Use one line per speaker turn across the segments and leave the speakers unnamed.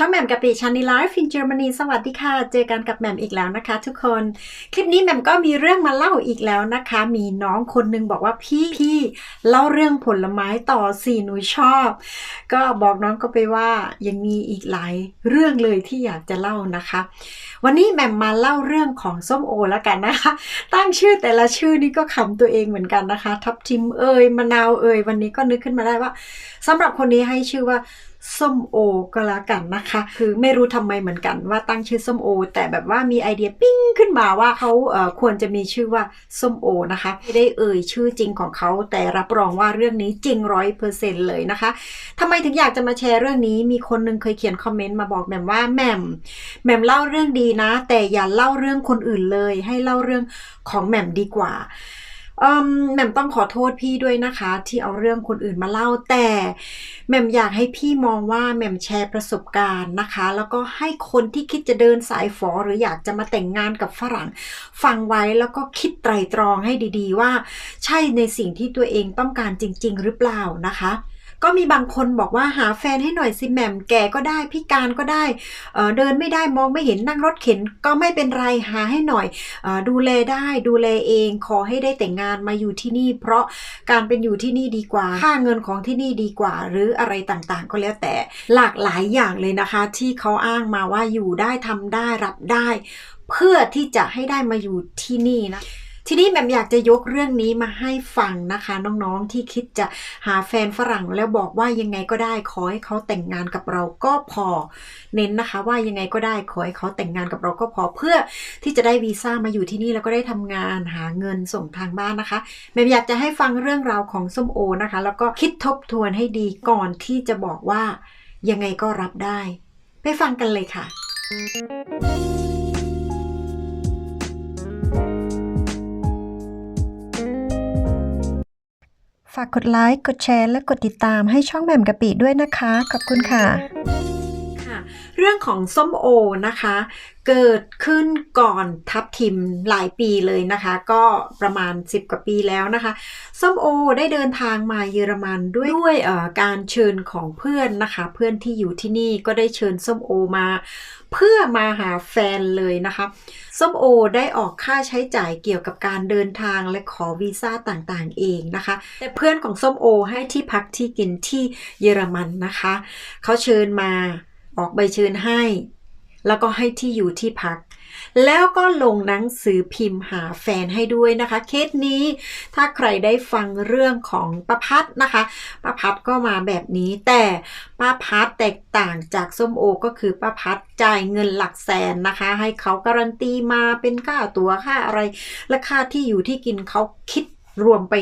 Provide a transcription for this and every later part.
ช่องแหม่มกะปิชานิลฟ์ฟินเยอรมนีสวัสดีค่ะ เจอกันกับแหม่มอีกแล้วนะคะ ทุกคน คลิปนี้แหม่มก็มีเรื่องมาเล่าอีกแล้วนะคะ มีน้องคนหนึงบอกว่าพี่พี่เล่าเรื่องผลไม้ต่อสิหนูชอบ ก็บอกน้องก็ไปว่ายังมีอีกหลายเรื่องเลยที่อยากจะเล่านะคะ วันนี้แหม่มมาเล่าเรื่องของส้มโอแล้วกันนะคะ ตั้งชื่อแต่ละชื่อนี่ก็ขำตัวเองเหมือนกันนะคะ ทับทิมเอ่ยมะนาวเอ่ยวันนี้ก็นึกขึ้นมาได้ว่าสำหรับคนนี้ให้ชื่อว่า ส้มโอก็แล้วกันนะคะ คือไม่รู้ทำไมเหมือนกันว่าตั้งชื่อส้มโอ แต่แบบว่ามีไอเดียปิ้งขึ้นมาว่าเขาเควรจะมีชื่อว่าส้มโอนะคะไม่ได้เอ่ยชื่อจริงของเขาแต่รับรองว่าเรื่องนี้จริงร้อยเปอร์เซ็นต์เลยนะคะทำไมถึงอยากจะมาแชร์เรื่องนี้มีคนหนึงเคยเขียนคอมเมนต์มาบอกแหม่มว่าแหม่มแหม่มเล่าเรื่องดีนะ แต่อย่าเล่าเรื่องคนอื่นเลย ให้เล่าเรื่องของแหม่มดีกว่า แหม่มต้องขอโทษพี่ด้วยนะคะ ที่เอาเรื่องคนอื่นมาเล่าแต่แหม่มอยากให้พี่มองว่าแหม่มแชร์ประสบการณ์นะคะ แล้วก็ให้คนที่คิดจะเดินสายฝอหรืออยากจะมาแต่งงานกับฝรั่ง ฟังไว้แล้วก็คิดไตรตรองให้ดี ๆ ว่า ใช่ในสิ่งที่ตัวเองต้องการจริง ๆ หรือเปล่านะคะ ก็มีบางคนบอกว่าหาแฟนให้หน่อยสิแหม่มแก่ก็ได้พิการก็ได้เเดินไม่ได้มองไม่เห็นนั่งรถเข็นก็ไม่เป็นไรหาให้หน่อยอดูแลได้ดูแลเองขอให้ได้แต่งงานมาอยู่ที่นี่ เพราะการเป็นอยู่ที่นี่ดีกว่าค่าเงินของที่นี่ดีกว่า หรืออะไรต่างๆ ก็แล้วแต่หลากหลายอย่างเลยนะคะ ที่เขาอ้างมาว่าอยู่ได้ทำได้รับได้ เพื่อที่จะให้ได้มาอยู่ที่นี่นะ ทีนี้แหม่มอยากจะยกเรื่องนี้มาให้ฟังนะคะ น้องๆที่คิดจะหาแฟนฝรั่งแล้วบอกว่ายังไงก็ได้ขอให้เขาแต่งงานกับเราก็พอ เน้นนะคะ ว่ายังไงก็ได้ขอให้เขาแต่งงานกับเราก็พอเพื่อที่จะได้วีซ่ามาอยู่ที่นี่แล้วก็ได้ทำงานหาเงินส่งทางบ้านนะคะแหม่มอยากจะให้ฟังเรื่องราวของส้มโอนะคะ แล้วก็คิดทบทวนให้ดีก่อนที่จะบอกว่ายังไงก็รับได้ ไปฟังกันเลยค่ะ ฝากกดไลค์ กดแชร์ และกดติดตามให้ช่องแหม่มกะปิด้วยนะคะ ขอบคุณค่ะค่ะ เรื่องของส้มโอนะคะ เกิดขึ้นก่อนทับทิมหลายปีเลยนะคะ ก็ประมาณ 10 กว่าปีแล้วนะคะ ส้มโอได้เดินทางมาเยอรมันด้วยด้วยการเชิญของเพื่อนนะคะ เพื่อนที่อยู่ที่นี่ก็ได้เชิญส้มโอมา เพื่อมาหาแฟนเลยนะคะ ส้มโอได้ออกค่าใช้จ่ายเกี่ยวกับการเดินทางและขอวีซ่าต่างๆเองนะคะ แต่เพื่อนของส้มโอให้ที่พักที่กินที่เยอรมันนะคะ เขาเชิญมา ออกใบเชิญให้ แล้วก็ให้ที่อยู่ที่พัก แล้วก็ลงหนังสือพิมพ์หาแฟนให้ด้วยนะคะ เคสนี้ถ้าใครได้ฟังเรื่องของป้าพัดนะคะป้าพัดก็มาแบบนี้ แต่ป้าพัดแตกต่างจากส้มโอก็คือป้าพัดจ่ายเงินหลักแสนนะคะ ให้เขาการันตีมาเป็นค่าตัวค่าอะไร และค่าที่อยู่ที่กินเขาคิดรวมไป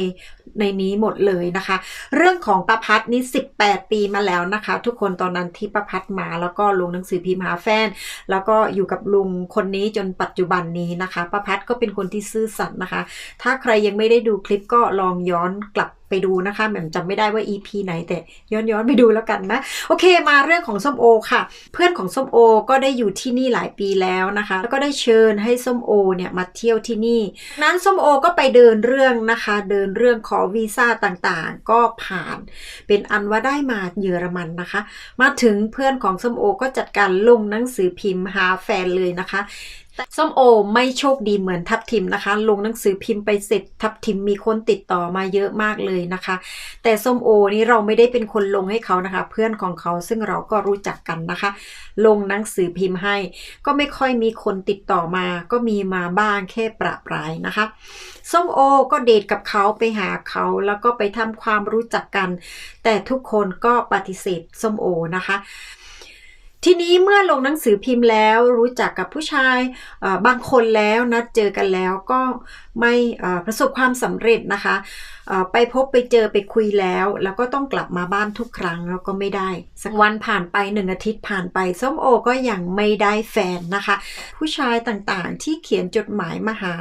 ในนี้หมดเลยนะคะ เรื่องของป้าพัดนี่18 ปีมาแล้วนะคะ ทุกคนตอนนั้นที่ป้าพัดมาแล้วก็ลงหนังสือพิมพ์หาแฟน แล้วก็อยู่กับลุงคนนี้จนปัจจุบันนี้นะคะป้าพัดก็เป็นคนที่ซื่อสัตย์นะคะ ถ้าใครยังไม่ได้ดูคลิปก็ลองย้อนกลับ ไปดูนะคะแหม่มจำไม่ได้ว่า EP ไหนแต่ย้อนย้อนไปดูแล้วกันนะ โอเคมาเรื่องของส้มโอค่ะ เพื่อนของส้มโอก็ได้อยู่ที่นี่หลายปีแล้วนะคะ แล้วก็ได้เชิญให้ส้มโอเนี่ยมาเที่ยวที่นี่ นั้นส้มโอก็ไปเดินเรื่องนะคะ เดินเรื่องขอวีซ่าต่างๆ ก็ผ่าน เป็นอันว่าได้มาเยอรมันนะคะ มาถึงเพื่อนของส้มโอก็จัดการลงหนังสือพิมพ์หาแฟนเลยนะคะ ส้มโอไม่โชคดีเหมือนทับทิมนะคะ ลงหนังสือพิมพ์ไปเสร็จทับทิมมีคนติดต่อมาเยอะมากเลยนะคะ แต่ส้มโอนี่เราไม่ได้เป็นคนลงให้เขานะคะ เพื่อนของเขาซึ่งเราก็รู้จักกันนะคะ ลงหนังสือพิมพ์ให้ ก็ไม่ค่อยมีคนติดต่อมา ก็มีมาบ้างแค่ประปรายนะคะส้มโอก็เดทกับเขาไปหาเขาแล้วก็ไปทำความรู้จักกัน แต่ทุกคนก็ปฏิเสธส้มโอนะคะ ทีนี้เมื่อลงหนังสือพิมพ์แล้วรู้จักกับผู้ชายบางคนแล้วนัดเจอกันแล้วก็ ไม่ประสบความสำเร็จนะคะ ไปพบไปเจอไปคุยแล้ว แล้วก็ต้องกลับมาบ้านทุกครั้งแล้วก็ไม่ได้สักวันผ่านไปหนึ่งอาทิตย์ผ่านไปส้มโอก็ยังไม่ได้แฟนนะคะ ผู้ชายต่างๆที่เขียนจดหมายมาหา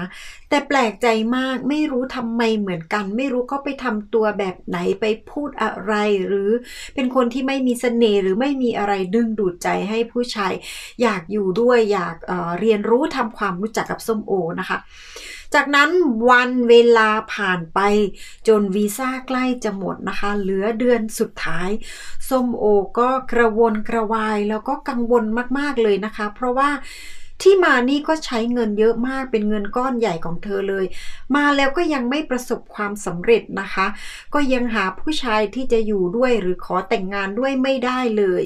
แต่แปลกใจมากไม่รู้ทำไมเหมือนกัน ไม่รู้เขาไปทำตัวแบบไหนไปพูดอะไร หรือเป็นคนที่ไม่มีเสน่ห์หรือไม่มีอะไรดึงดูดใจให้ผู้ชาย อยากอยู่ด้วยอยากเเรียนรู้ทำความรู้จักกับส้มโอนะคะ จากนั้นวันเวลาผ่านไป จนวีซ่าใกล้จะหมดนะคะ เหลือเดือนสุดท้าย ส้มโอก็กระวนกระวายแล้วก็กังวลมากๆเลยนะคะ เพราะว่าที่มานี่ก็ใช้เงินเยอะมากเป็นเงินก้อนใหญ่ของเธอเลย มาแล้วก็ยังไม่ประสบความสำเร็จนะคะ ก็ยังหาผู้ชายที่จะอยู่ด้วยหรือขอแต่งงานด้วยไม่ได้เลย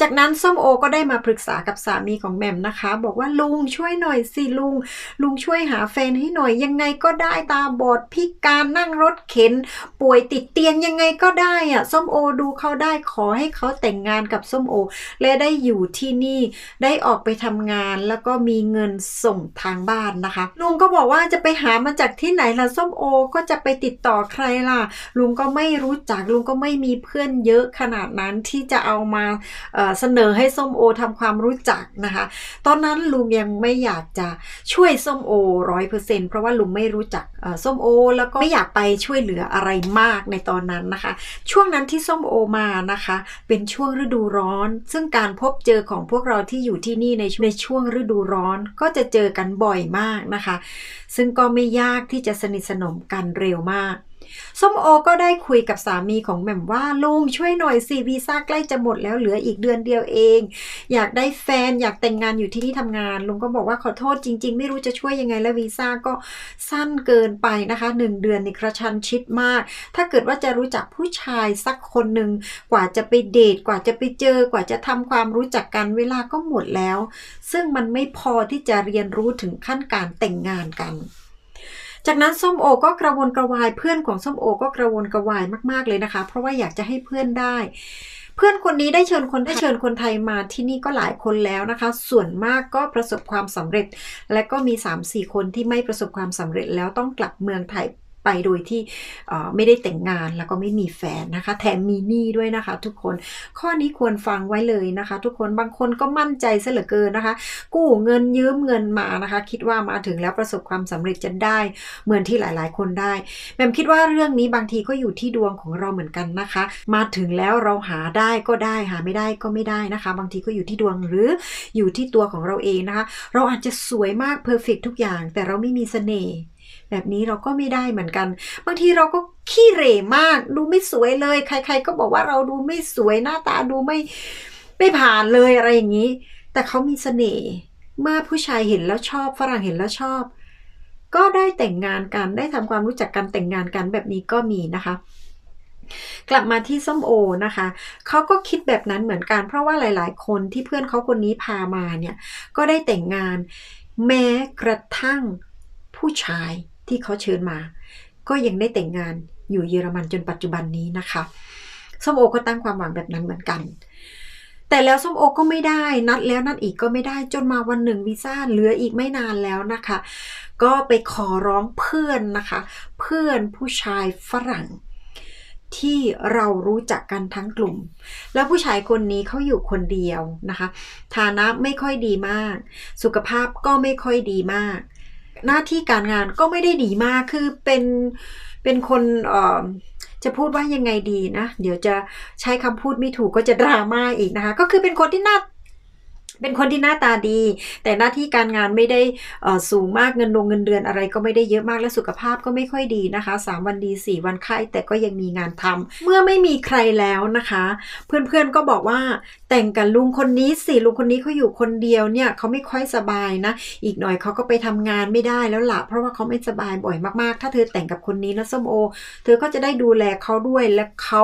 จากนั้นส้มโอก็ได้มาปรึกษากับสามีของแหม่มนะคะ บอกว่าลุงช่วยหน่อยสิลุง ลุงช่วยหาแฟนให้หน่อยยังไงก็ได้ตาบอดพิการนั่งรถเข็น ป่วยติดเตียงยังไงก็ได้อะส้มโอดูเขาได้ขอให้เขาแต่งงานกับส้มโอ และได้อยู่ที่นี่ได้ออกไปทำงานแล้วก็มีเงินส่งทางบ้านนะคะ ลุงก็บอกว่าจะไปหามาจากที่ไหนล่ะส้มโอก็จะไปติดต่อใครล่ะ ลุงก็ไม่รู้จักลุงก็ไม่มีเพื่อนเยอะขนาดนั้นที่จะเอามาเอ่อเสนอให้ส้มโอทำความรู้จักนะคะ ตอนนั้นลุงยังไม่อยากจะช่วยส้มโอร้อยเปอร์เซ็นเพราะว่าลุงไม่รู้จักส้มโอ แล้วก็ไม่อยากไปช่วยเหลืออะไรมากในตอนนั้นนะคะ ช่วงนั้นที่ส้มโอมานะคะ เป็นช่วงฤดูร้อน ซึ่งการพบเจอของพวกเราที่อยู่ที่นี่ในในช่วงฤดูร้อน ก็จะเจอกันบ่อยมากนะคะ ซึ่งก็ไม่ยากที่จะสนิทสนมกันเร็วมาก ส้มโอก็ได้คุยกับสามีของแหม่มว่าลุงช่วยหน่อยสิวีซ่าใกล้จะหมดแล้วเหลืออีกเดือนเดียวเอง อยากได้แฟนอยากแต่งงานอยู่ที่นี่ทำงาน ลุงก็บอกว่าขอโทษจริง ๆ ไม่รู้จะช่วยยังไงแล้ววีซ่าก็สั้นเกินไปนะคะหนึ่งเดือนนี่กระชันชิดมาก ถ้าเกิดว่าจะรู้จักผู้ชายสักคนหนึ่งกว่าจะไปเดทกว่าจะไปเจอกว่าจะทำความรู้จักกันเวลาก็หมดแล้ว ซึ่งมันไม่พอที่จะเรียนรู้ถึงขั้นการแต่งงานกัน จากนั้นส้มโอก็กระวนกระวาย เพื่อนของส้มโอก็กระวนกระวายมากๆเลยนะคะ เพราะว่าอยากจะให้เพื่อนได้ เพื่อนคนนี้ได้เชิญคนได้เชิญคนไทยมาที่นี่ก็หลายคนแล้วนะคะ ส่วนมากก็ประสบความสำเร็จ และก็มี 3-4 คนที่ไม่ประสบความสำเร็จแล้วต้องกลับเมืองไทย ไปโดยที่ไม่ได้แต่งงานแล้วก็ไม่มีแฟนนะคะ แถมมีหนี้ด้วยนะคะ ทุกคนข้อนี้ควรฟังไว้เลยนะคะ ทุกคนบางคนก็มั่นใจซะเหลือเกินนะคะ กู้เงินยืมเงินมานะคะ คิดว่ามาถึงแล้วประสบความสำเร็จจะได้เหมือนที่หลาย ๆ คนได้แม่มคิดว่าเรื่องนี้บางทีก็อยู่ที่ดวงของเราเหมือนกันนะคะ มาถึงแล้วเราหาได้ก็ได้หาไม่ได้ก็ไม่ได้นะคะ บางทีก็อยู่ที่ดวงหรืออยู่ที่ตัวของเราเองนะคะ เราอาจจะสวยมากเพอร์เฟกทุกอย่าง แต่เราไม่มีเสน่ห์ แบบนี้เราก็ไม่ได้เหมือนกัน บางทีเราก็ขี้เหร่มาก ดูไม่สวยเลย ใคร ๆ ก็บอกว่าเราดูไม่สวยหน้าตาดูไม่ไม่ผ่านเลยอะไรอย่างนี้ แต่เขามีเสน่ห์เมื่อผู้ชายเห็นแล้วชอบฝรั่งเห็นแล้วชอบ ก็ได้แต่งงานกันได้ทำความรู้จักกันแต่งงานกันแบบนี้ก็มีนะคะกลับมาที่ส้มโอนะคะ เขาก็คิดแบบนั้นเหมือนกัน เพราะว่าหลาย ๆ คนที่เพื่อนเขาคนนี้พามาเนี่ย ก็ได้แต่งงาน แม้กระทั่งผู้ชาย ที่เขาเชิญมา ก็ยังได้แต่งงานอยู่เยอรมันจนปัจจุบันนี้นะคะส้มโอก็ตั้งความหวังแบบนั้นเหมือนกัน แต่แล้วส้มโอก็ไม่ได้นัดแล้วนัดอีกก็ไม่ได้จนมาวันหนึ่งวีซ่าเหลืออีกไม่นานแล้วนะคะ ก็ไปขอร้องเพื่อนนะคะ เพื่อนผู้ชายฝรั่งที่เรารู้จักกันทั้งกลุ่ม แล้วผู้ชายคนนี้เขาอยู่คนเดียวนะคะ ฐานะไม่ค่อยดีมาก สุขภาพก็ไม่ค่อยดีมาก หน้าที่การงานก็ไม่ได้ดีมากคือเป็นเป็นคนเอ่อจะพูดว่ายังไงดีนะ เดี๋ยวจะใช้คำพูดไม่ถูกก็จะดราม่าอีกนะคะ ก็คือเป็นคนที่น่า เป็นคนที่หน้าตาดี แต่หน้าที่การงานไม่ได้สูงมากเงินดงเงินเดือนอะไรก็ไม่ได้เยอะมากและสุขภาพก็ไม่ค่อยดีนะคะสามวันดีสี่วันไข้แต่ก็ยังมีงานทำเมื่อไม่มีใครแล้วนะคะ เพื่อนๆก็บอกว่าแต่งกับลุงคนนี้สิลุงคนนี้เขาอยู่คนเดียวเนี่ยเขาไม่ค่อยสบายนะ อีกหน่อยเขาก็ไปทำงานไม่ได้แล้วละเพราะว่าเขาไม่สบายบ่อยมากๆ ถ้าเธอแต่งกับคนนี้นะส้มโอ เธอก็จะได้ดูแลเขาด้วยและเขา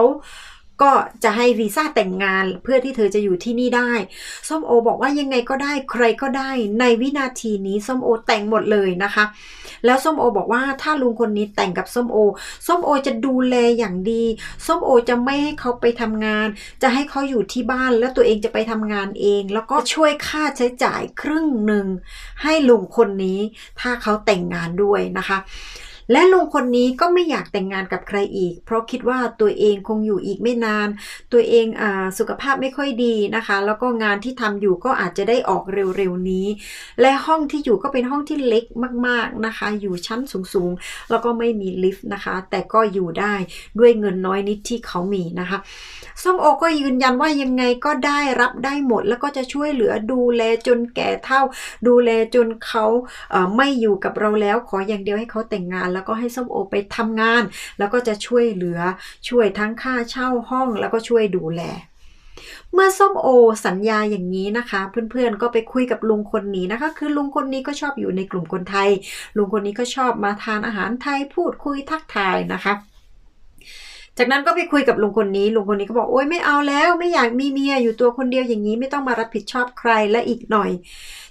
ก็จะให้วีซ่าแต่งงานเพื่อที่เธอจะอยู่ที่นี่ได้ ส้มโอบอกว่ายังไงก็ได้ใครก็ได้ในวินาทีนี้ส้มโอแต่งหมดเลยนะคะ แล้วส้มโอบอกว่าถ้าลุงคนนี้แต่งกับส้มโอ ส้มโอจะดูแลอย่างดี ส้มโอจะไม่ให้เขาไปทำงาน จะให้เขาอยู่ที่บ้านแล้วตัวเองจะไปทำงานเอง แล้วก็ช่วยค่าใช้จ่ายครึ่งหนึ่งให้ลุงคนนี้ ถ้าเขาแต่งงานด้วยนะคะ และลุงคนนี้ก็ไม่อยากแต่งงานกับใครอีก เพราะคิดว่าตัวเองคงอยู่อีกไม่นาน ตัวเองอสุขภาพไม่ค่อยดีนะคะ แล้วก็งานที่ทำอยู่ก็อาจจะได้ออกเร็วๆนี้ และห้องที่อยู่ก็เป็นห้องที่เล็กมากๆนะคะ อยู่ชั้นสูงๆ แล้วก็ไม่มีลิฟต์นะคะ แต่ก็อยู่ได้ด้วยเงินน้อยนิดที่เขามีนะคะส้มโอก็ยืนยันว่ายังไงก็ได้รับได้หมด แล้วก็จะช่วยเหลือดูแลจนแก่เท่า ดูแลจนเขาไม่อยู่กับเราแล้วขออย่างเดียวให้เขาแต่งงานแล้วก็ให้ส้มโอไปทำงาน แล้วก็จะช่วยเหลือช่วยทั้งค่าเช่าห้องแล้วก็ช่วยดูแลเมื่อส้มโอสัญญาอย่างนี้นะคะ เพื่อนๆก็ไปคุยกับลุงคนนี้นะคะ คือลุงคนนี้ก็ชอบอยู่ในกลุ่มคนไทย ลุงคนนี้ก็ชอบมาทานอาหารไทยพูดคุยทักทายนะคะ จากนั้นก็ไปคุยกับลุงคนนี้ลุงคนนี้ก็บอกโอ๊ยไม่เอาแล้ว ไม่อยากมีเมียอยู่ตัวคนเดียวอย่างนี้ไม่ต้องมารับผิดชอบใครและอีกหน่อย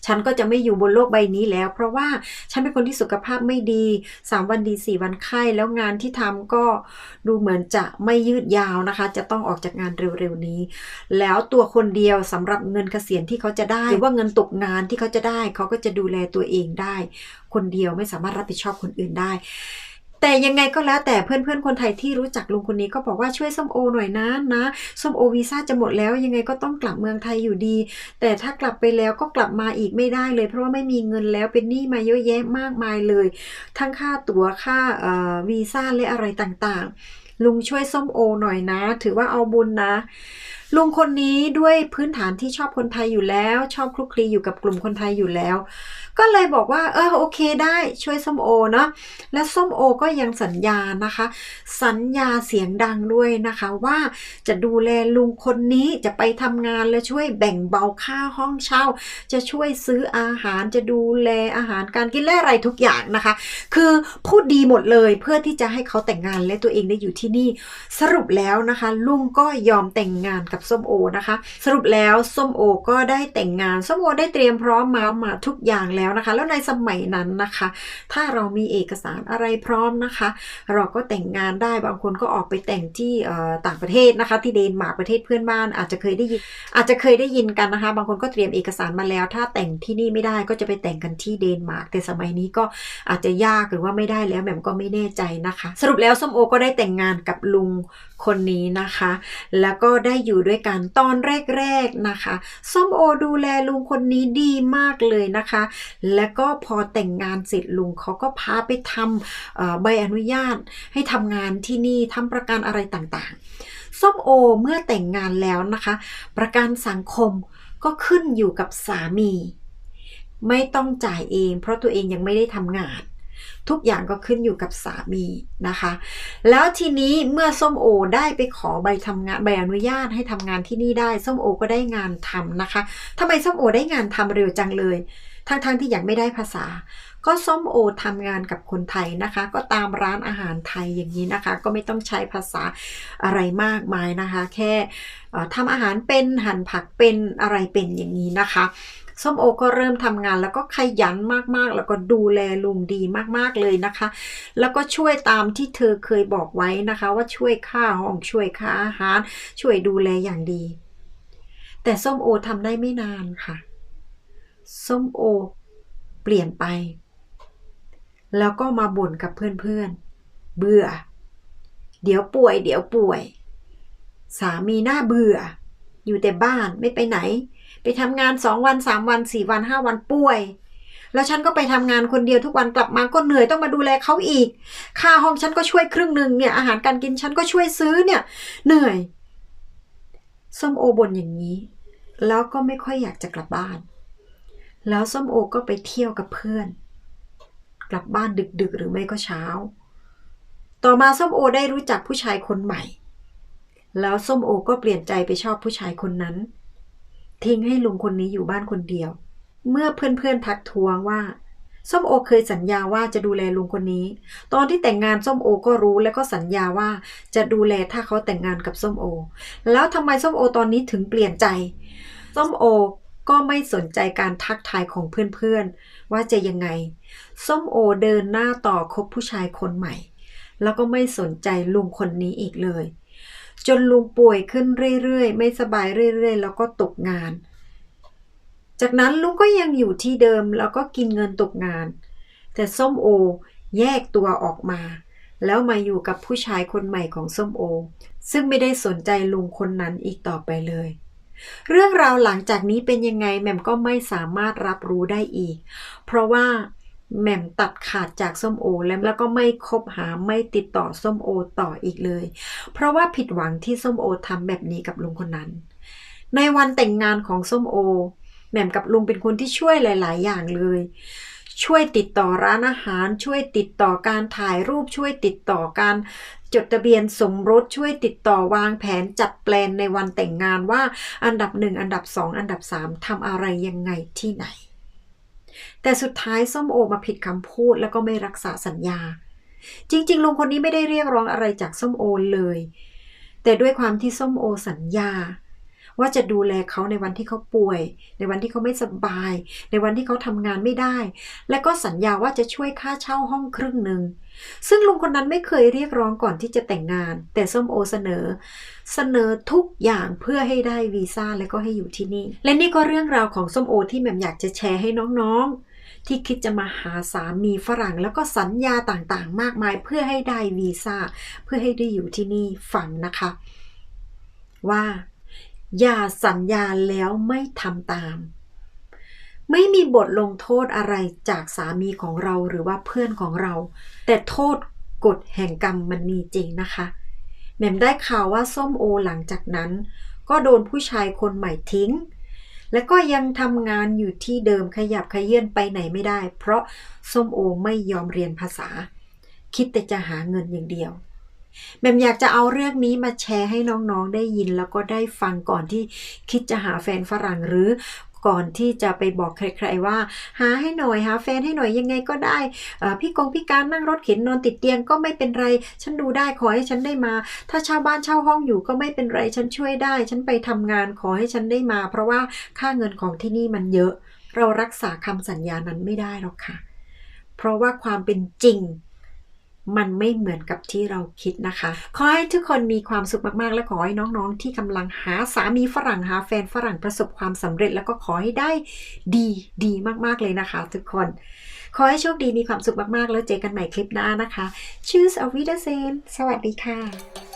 ฉันก็จะไม่อยู่บนโลกใบนี้แล้ว เพราะว่าฉันเป็นคนที่สุขภาพไม่ดี 3 วันดี4วันไข้แล้วงานที่ทำก็ดูเหมือนจะไม่ยืดยาวนะคะ จะต้องออกจากงานเร็วๆนี้ แล้วตัวคนเดียวสำหรับเงินเกษียณที่เขาจะได้หรือว่าเงินตกงานที่เขาจะได้ เขาก็จะดูแลตัวเองได้ คนเดียวไม่สามารถรับผิดชอบคนอื่นได้ แต่ยังไงก็แล้วแต่เพื่อนๆคนไทยที่รู้จักลุงคนนี้ก็บอกว่าช่วยส้มโอหน่อยนะนะส้มโอวีซ่าจะหมดแล้วยังไงก็ต้องกลับเมืองไทยอยู่ดี แต่ถ้ากลับไปแล้วก็กลับมาอีกไม่ได้เลย เพราะว่าไม่มีเงินแล้วเป็นหนี้มาเยอะแยะมากมายเลย ทั้งค่าตั๋วค่าวีซ่าและอะไรต่างๆ ลุงช่วยส้มโอหน่อยนะ ถือว่าเอาบุญนะลุงคนนี้ด้วยพื้นฐานที่ชอบคนไทยอยู่แล้ว ชอบคลุกคลีอยู่กับกลุ่มคนไทยอยู่แล้ว ก็เลยบอกว่าเออโอเคได้ช่วยส้มโอเนาะและส้มโอก็ยังสัญญานะคะ สัญญาเสียงดังด้วยนะคะว่าจะดูแลลุงคนนี้จะไปทำงานและช่วยแบ่งเบาค่าห้องเช่า จะช่วยซื้ออาหารจะดูแลอาหารการกินและอะไรทุกอย่างนะคะ คือพูดดีหมดเลยเพื่อที่จะให้เขาแต่งงานและตัวเองได้อยู่ที่นี่ สรุปแล้วนะคะ ลุงก็ยอมแต่งงานกับส้มโอนะคะ สรุปแล้วส้มโอก็ได้แต่งงานส้มโอได้เตรียมพร้อมมามาทุกอย่างแล้วนะคะ แล้วในสมัยนั้นนะคะ ถ้าเรามีเอกสารอะไรพร้อมนะคะ เราก็แต่งงานได้บางคนก็ออกไปแต่งที่ต่างประเทศนะคะ ที่เดนมาร์กประเทศเพื่อนบ้าน อาจจะเคยได้ยินอาจจะเคยได้ยินกันนะคะ บางคนก็เตรียมเอกสารมาแล้ว ถ้าแต่งที่นี่ไม่ได้ก็จะไปแต่งกันที่เดนมาร์กแต่สมัยนี้ก็อาจจะยากหรือว่าไม่ได้แล้วแหม่มก็ไม่แน่ใจนะคะ สรุปแล้วส้มโอก็ได้แต่งงานกับลุงคนนี้นะคะ แล้วก็ได้อยู่ด้วยกันตอนแรกๆนะคะ ส้มโอดูแลลุงคนนี้ดีมากเลยนะคะแล้วก็พอแต่งงานเสร็จลุงเขาก็พาไปทำใบอนุญาตให้ทำงานที่นี่ทำประกันอะไรต่างๆ ส้มโอเมื่อแต่งงานแล้วนะคะ ประกันสังคมก็ขึ้นอยู่กับสามี ไม่ต้องจ่ายเอง เพราะตัวเองยังไม่ได้ทำงานทุกอย่างก็ขึ้นอยู่กับสามีนะคะ แล้วทีนี้เมื่อส้มโอได้ไปขอใบทำงานใบอนุญาตให้ทำงานที่นี่ได้ ส้มโอก็ได้งานทำนะคะทำไมส้มโอได้งานทำเร็วจังเลย ทั้งๆที่ยังไม่ได้ภาษา ก็ส้มโอทำงานกับคนไทยนะคะ ก็ตามร้านอาหารไทยอย่างนี้นะคะ ก็ไม่ต้องใช้ภาษาอะไรมากมายนะคะ แค่ทำอาหารเป็นหั่นผักเป็นอะไรเป็นอย่างนี้นะคะส้มโอก็เริ่มทำงานแล้วก็ขยันมากๆ แล้วก็ดูแลลุงดีมากๆเลยนะคะ แล้วก็ช่วยตามที่เธอเคยบอกไว้นะคะ ว่าช่วยค่าห้องช่วยค่าอาหาร ช่วยดูแลอย่างดี แต่ส้มโอทำได้ไม่นานค่ะ ส้มโอ เปลี่ยนไป แล้วก็มาบ่นกับเพื่อนๆ เบื่อ เดี๋ยวป่วย เดี๋ยวป่วย สามีหน้าเบื่อ อยู่แต่บ้านไม่ไปไหน ไปทำงานสองวันสามวันสี่วันห้าวันป่วย แล้วฉันก็ไปทำงานคนเดียวทุกวันกลับมาก็เหนื่อยต้องมาดูแลเขาอีก ค่าห้องฉันก็ช่วยครึ่งหนึ่งเนี่ยอาหารการกินฉันก็ช่วยซื้อเนี่ย เหนื่อยส้มโอบ่นอย่างนี้ แล้วก็ไม่ค่อยอยากจะกลับบ้าน แล้วส้มโอก็ไปเที่ยวกับเพื่อน กลับบ้านดึกๆ หรือไม่ก็เช้า ต่อมาส้มโอได้รู้จักผู้ชายคนใหม่ แล้วส้มโอก็เปลี่ยนใจไปชอบผู้ชายคนนั้น ทิ้งให้ลุงคนนี้อยู่บ้านคนเดียว เมื่อเพื่อนๆทักท้วงว่าส้มโอเคยสัญญาว่าจะดูแลลุงคนนี้ ตอนที่แต่งงานส้มโอก็รู้และก็สัญญาว่าจะดูแลถ้าเขาแต่งงานกับส้มโอ แล้วทำไมส้มโอตอนนี้ถึงเปลี่ยนใจ ส้มโอ ก็ไม่สนใจการทักทายของเพื่อนๆ ว่าจะยังไง ส้มโอเดินหน้าต่อคบผู้ชายคนใหม่ แล้วก็ไม่สนใจลุงคนนี้อีกเลย จนลุงป่วยขึ้นเรื่อยๆ ไม่สบายเรื่อยๆ แล้วก็ตกงาน จากนั้นลุงก็ยังอยู่ที่เดิมแล้วก็กินเงินตกงาน แต่ส้มโอแยกตัวออกมา แล้วมาอยู่กับผู้ชายคนใหม่ของส้มโอ ซึ่งไม่ได้สนใจลุงคนนั้นอีกต่อไปเลย เรื่องราวหลังจากนี้เป็นยังไงแหม่มก็ไม่สามารถรับรู้ได้อีก เพราะว่าแหม่มตัดขาดจากส้มโอแล้วแล้วก็ไม่คบหาไม่ติดต่อส้มโอต่ออีกเลย เพราะว่าผิดหวังที่ส้มโอทำแบบนี้กับลุงคนนั้น ในวันแต่งงานของส้มโอแหม่มกับลุงเป็นคนที่ช่วยหลาย ๆ อย่างเลย ช่วยติดต่อร้านอาหาร ช่วยติดต่อการถ่ายรูปช่วยติดต่อการจดทะเบียนสมรสช่วยติดต่อวางแผนจัดแปลนในวันแต่งงานว่าอันดับหนึ่งอันดับสองอันดับสามทำอะไรยังไงที่ไหน แต่สุดท้ายส้มโอมาผิดคำพูดแล้วก็ไม่รักษาสัญญา จริง ๆ ลุงคนนี้ไม่ได้เรียกร้องอะไรจากส้มโอเลย แต่ด้วยความที่ส้มโอสัญญา ว่าจะดูแลเขาในวันที่เขาป่วย ในวันที่เขาไม่สบาย ในวันที่เขาทำงานไม่ได้ และก็สัญญาว่าจะช่วยค่าเช่าห้องครึ่งหนึ่งซึ่งลุงคนนั้นไม่เคยเรียกร้องก่อนที่จะแต่งงาน แต่ส้มโอเสนอ เสนอทุกอย่างเพื่อให้ได้วีซ่าและก็ให้อยู่ที่นี่ และนี่ก็เรื่องราวของส้มโอที่แม่มอยากจะแชร์ให้น้องๆ ที่คิดจะมาหาสามีฝรั่งแล้วก็สัญญาต่างๆ มากมายเพื่อให้ได้วีซ่าเพื่อให้ได้อยู่ที่นี่ฟังนะคะ ว่า อย่าสัญญาแล้วไม่ทำตาม ไม่มีบทลงโทษอะไรจากสามีของเราหรือว่าเพื่อนของเรา แต่โทษกฎแห่งกรรมมันมีจริงนะคะแหม่มได้ข่าวว่าส้มโอหลังจากนั้น ก็โดนผู้ชายคนใหม่ทิ้ง และก็ยังทำงานอยู่ที่เดิมขยับขยื่นไปไหนไม่ได้ เพราะส้มโอไม่ยอมเรียนภาษา คิดแต่จะหาเงินอย่างเดียว แหม่มอยากจะเอาเรื่องนี้มาแชร์ให้น้องๆได้ยิน แล้วก็ได้ฟังก่อนที่คิดจะหาแฟนฝรั่งหรือก่อนที่จะไปบอกใครๆว่า หาให้หน่อยหาแฟนให้หน่อยยังไงก็ได้พี่กงพี่การนั่งรถเข็นนอนติดเตียงก็ไม่เป็นไร ฉันดูได้ขอให้ฉันได้มา ถ้าเช่าบ้านเช่าห้องอยู่ก็ไม่เป็นไรฉันช่วยได้ ฉันไปทำงานขอให้ฉันได้มา เพราะว่าค่าเงินของที่นี่มันเยอะ เรารักษาคำสัญญานั้นไม่ได้หรอกค่ะ เพราะว่าความเป็นจริง มันไม่เหมือนกับที่เราคิดนะคะ ขอให้ทุกคนมีความสุขมากๆ และขอให้น้องๆ ที่กำลังหาสามีฝรั่งหาแฟนฝรั่งประสบความสำเร็จ แล้วก็ขอให้ได้ดีดีมากๆเลยนะคะ ทุกคน ขอให้โชคดีมีความสุขมากๆ แล้วเจอกันใหม่คลิปหน้านะคะ Choose a w i d e r s e n สวัสดีค่ะ